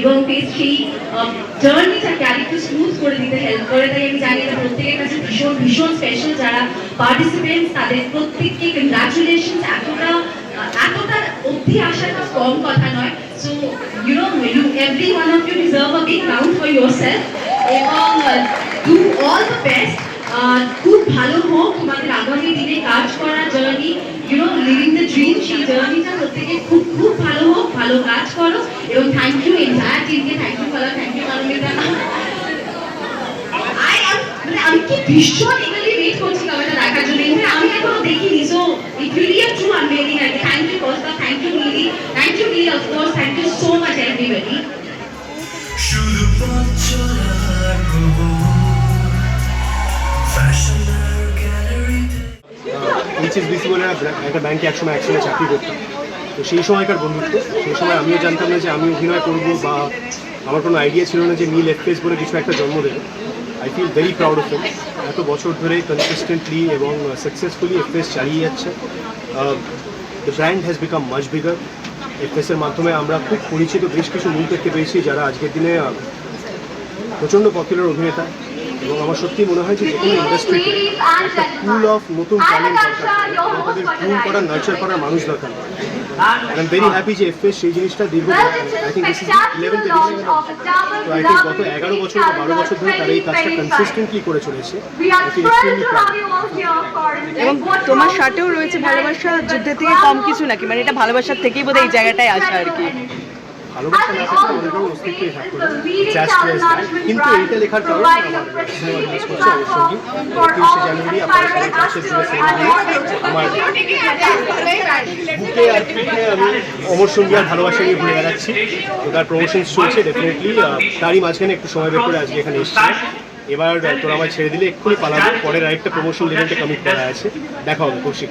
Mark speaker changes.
Speaker 1: এবং বেশ সেই জার্নিটাকে আরেকটু স্মুথ করে দিতে হেল্প করে। তাই আমি জানি এটা প্রত্যেকের কাছে ভীষণ ভীষণ স্পেশাল যারা পার্টিসিপেন্টস তাদের প্রত্যেককে কংগ্রাচুলেশন এতটা আহ, এতটা অবধি আসাটা কম কথা নয়। So you know you every one of you deserve a big round for yourself এবং ডু অল দ্য বেস্ট খুব ভালো হোক তোমাদের আগামী দিনে কাজ করা journey you know living the dream সেই জার্নিটা প্রত্যেকে খুব খুব এবং থ্যাংক ইউ এন্টায়ার টিমকে থ্যাংক ইউ বলা থ্যাংক ইউ মানবিতা আই মানে আমি কি ভীষণ eagerly wait করছি কবেটা দেখার জন্য। ইনফ্যাক্ট আমি এখনও দেখিনি so it will be a true unveiling R thank you Kosta thank you Mili thank you Mili of course thank you so much everybody
Speaker 2: শুধু পথ চলার গ্যালারিতে
Speaker 3: এইচএসবিসি বলে একটা ব্যাংকে একসময় একসঙ্গে চাকরি করতাম। তো সেই সময়কার বন্ধুত্ব। সেই সময় আমিও জানতাম না যে আমি অভিনয় করব বা আমার কোনো আইডিয়া ছিল না যে নীল এফএস বলে কিছু একটা জন্ম দেবে। I feel very proud of it এত বছর ধরে কনসিস্টেন্টলি এবং সাকসেসফুলি এফএস চালিয়ে যাচ্ছে। The brand has become much bigger এফএসের মাধ্যমে আমরা খুব পরিচিত বেশ কিছু মুখ দেখতে পেয়েছি যারা আজকের দিনে প্রচণ্ড পপুলার অভিনেতা। এবং আমার সত্যি মনে হয় যে যে কোনো ইন্ডাস্ট্রিতে একটা পুল অফ নতুন ট্যালেন্ট দরকার। তাদের গ্রুম করার নার্চার করার মানুষ দরকার। আই I'm very happy যে এফএস সেই জিনিসটা দীর্ঘ I think this is eleventh edition তো আই থিঙ্ক গত এগারো বছর বা বারো বছর ধরে তারা এই কাজটা কনসিস্টেন্টলি করে চলেছে।
Speaker 4: এবং তোমার সাথেও রয়েছে ভালোবাসা যুদ্ধের থেকে কম কিছু নাকি? মানে এটা ভালোবাসার থেকেই বোধহয় এই জায়গাটায় আসা আর কি।
Speaker 3: ভালোবাসা না থাকলে আমাদের কোনো অস্তিত্বই থাকতো না। জাস্ট কিন্তু এইটা লেখার কারণ আমার সিনেমা করছে তিরিশে জানুয়ারি আপনারা সবাই আমার বুকে আর পিঠে আমি অমর সঙ্গী আর ভালোবাসা নিয়ে ঘুরে বেড়াচ্ছি। তো তার প্রমোশন চলছে ডেফিনেটলি তারই মাঝখানে একটু সময় বের করে আজকে এখানে এসেছি। এবার তোরা আমায় ছেড়ে দিলে এক্ষুনি পালাবো। পরের আরেকটা প্রমোশন ইভেন্টে কমিট করা আছে। দেখা হবে কৌশিক